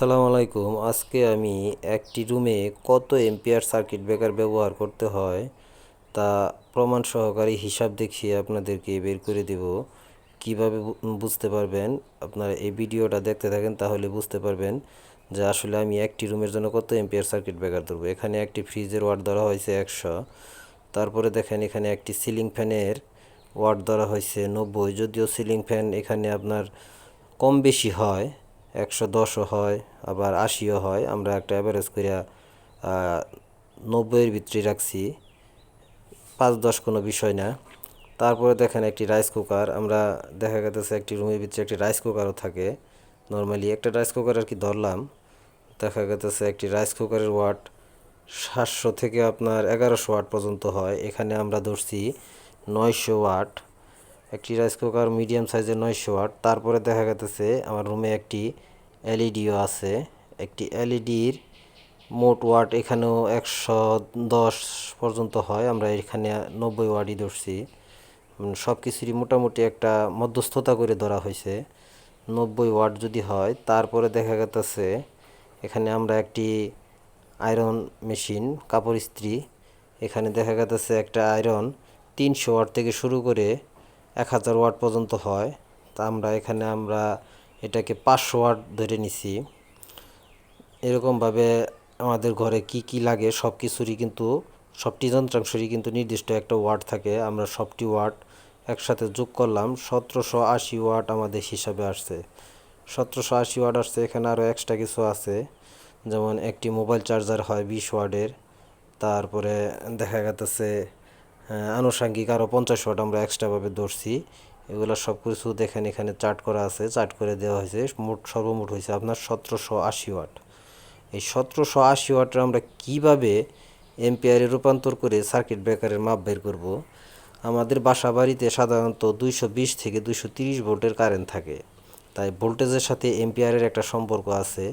আসসালামু আলাইকুম। আজকে আমি একটি রুমে কত এম্পিয়ার সার্কিট ব্রেকার ব্যবহার করতে হয় তা প্রমাণ সহকারে হিসাব দেখিয়ে আপনাদেরকে বের করে দেব। কীভাবে বুঝতে পারবেন? আপনারা এই ভিডিওটা দেখতে থাকেন তাহলে বুঝতে পারবেন যে আসলে আমি একটি রুমের জন্য কত এম্পিয়ার সার্কিট ব্রেকার ধরবো। এখানে একটি ফ্রিজের ওয়াট ধরা হয়েছে একশো। তারপরে দেখেন এখানে একটি সিলিং ফ্যানের ওয়াট ধরা হয়েছে নব্বই। যদিও সিলিং ফ্যান এখানে আপনার কম বেশি হয় একশো দশও হয়, আবার আশিও হয়। আমরা একটা অ্যাভারেজ করে নব্বইয়ের ভিতরে রাখছি। পাঁচ দশ কোনো বিষয় না। তারপরে দেখেন একটি রাইস কুকার আমরা দেখা গেছে একটি রুমের ভিতরে একটি রাইস কুকারও থাকে। নর্মালি একটা রাইস কুকার আর কি ধরলাম। দেখা গেছে একটি রাইস কুকারের ওয়াট সাতশো থেকে আপনার এগারোশো ওয়াট পর্যন্ত হয়। এখানে আমরা ধরছি নয়শো ওয়াট একটি রাইস কুকার মিডিয়াম সাইজের নয়শো ওয়াট। তারপরে দেখা গেছে আমার রুমে একটি এলইডিও আছে। একটি এলইডির মোট ওয়াট এখানেও একশো দশ পর্যন্ত হয়। আমরা এখানে নব্বই ওয়াটই ধরছি। সব কিছুরই মোটামুটি একটা মধ্যস্থতা করে ধরা হয়েছে। নব্বই ওয়াট যদি হয়, তারপরে দেখা গেছে এখানে আমরা একটি আয়রন মেশিন, কাপড় ইস্ত্রি। এখানে দেখা গেছে একটা আয়রন তিনশো ওয়াট থেকে শুরু করে এক হাজার ওয়াট পর্যন্ত হয়। তা আমরা এখানে আমরা এটাকে পাঁচশো ওয়াট ধরে নিছি। এরকমভাবে আমাদের ঘরে কি কি লাগে সব কিছুরই কিন্তু সবটি যন্ত্রাংশেরই কিন্তু নির্দিষ্ট একটা ওয়াট থাকে। আমরা সবটি ওয়াট একসাথে যোগ করলাম, সতেরোশো আশি ওয়াট আমাদের হিসাবে আসছে। সতেরোশো আশি ওয়াট আসছে, এখানে আরও এক্সট্রা কিছু আছে। যেমন একটি মোবাইল চার্জার হয় বিশ ওয়াটের। তারপরে দেখা গেছে আনুষাঙ্গিক আরও পঞ্চাশ ওয়াট আমরা এক্সট্রাভাবে ধরছি। এগুলো সব কিছু দেখেন এখানে চার্ট করা আছে, চার্ট করে দেওয়া হয়েছে। মোট, সর্বমোট হয়েছে আপনার সতেরোশো আশি ওয়াট। এই সতেরোশো আশি ওয়াটের আমরা কীভাবে এম্পিয়ারে রূপান্তর করে সার্কিট ব্রেকারের মাপ বের করব? আমাদের বাসা বাড়িতে সাধারণত দুইশো বিশ থেকে দুইশো তিরিশ ভোল্টের কারেন্ট থাকে। তাই ভোল্টেজের সাথে এম্পিয়ারের একটা সম্পর্ক আছে।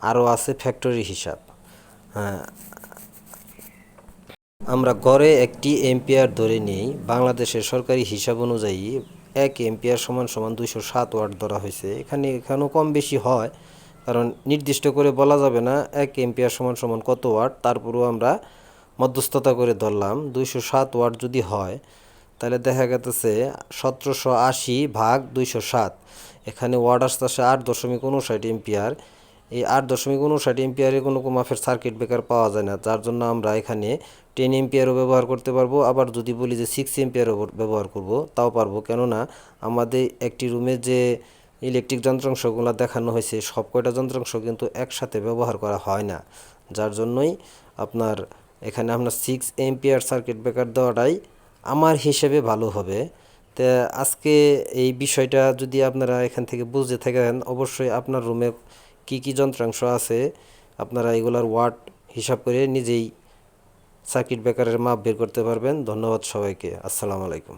আরও আছে ফ্যাক্টরি হিসাব। হ্যাঁ আমরা গড়ে একটি এম্পিয়ার ধরে নিই। বাংলাদেশের সরকারি হিসাব অনুযায়ী এক এম্পিয়ার সমান সমান দুইশো সাত ওয়াট ধরা হয়েছে। এখানে এখানেও কম বেশি হয়, কারণ নির্দিষ্ট করে বলা যাবে না এক এম্পিয়ার সমান সমান কত ওয়াট, তারপরেও আমরা মধ্যস্থতা করে ধরলাম। দুইশো সাত ওয়াট যদি হয়, তাহলে দেখা গেছে সতেরোশো আশি ভাগ দুইশো সাত। এখানে ওয়াট আসতেছে আট দশমিক উনষাট এম্পিয়ার এই আট দশমিক উনষাট এম্পিয়ারে কোনো মাফের সার্কিট ব্রেকার পাওয়া যায় না। যার জন্য আমরা এখানে টেন এম্পিয়ারও ব্যবহার করতে পারব। আবার যদি বলি যে সিক্স এম্পিয়ারও ব্যবহার করব, তাও পারব। কেননা আমাদের একটি রুমে যে ইলেকট্রিক যন্ত্রাংশগুলো দেখানো হয়েছে, সব কয়টা যন্ত্রাংশ কিন্তু একসাথে ব্যবহার করা হয় না। যার জন্যই আপনার এখানে আপনার সিক্স এম্পিয়ার সার্কিট ব্রেকার দেওয়াটাই আমার হিসেবে ভালো হবে। তা আজকে এই বিষয়টা যদি আপনারা এখান থেকে বুঝতে থাকেন, অবশ্যই আপনার রুমে কি কি যন্ত্রাংশ আছে, আপনারা এগুলার ওয়াট হিসাব করে নিজেই সার্কিট ব্রেকারের মাপ বের করতে পারবেন। ধন্যবাদ সবাইকে। আসসালামু আলাইকুম।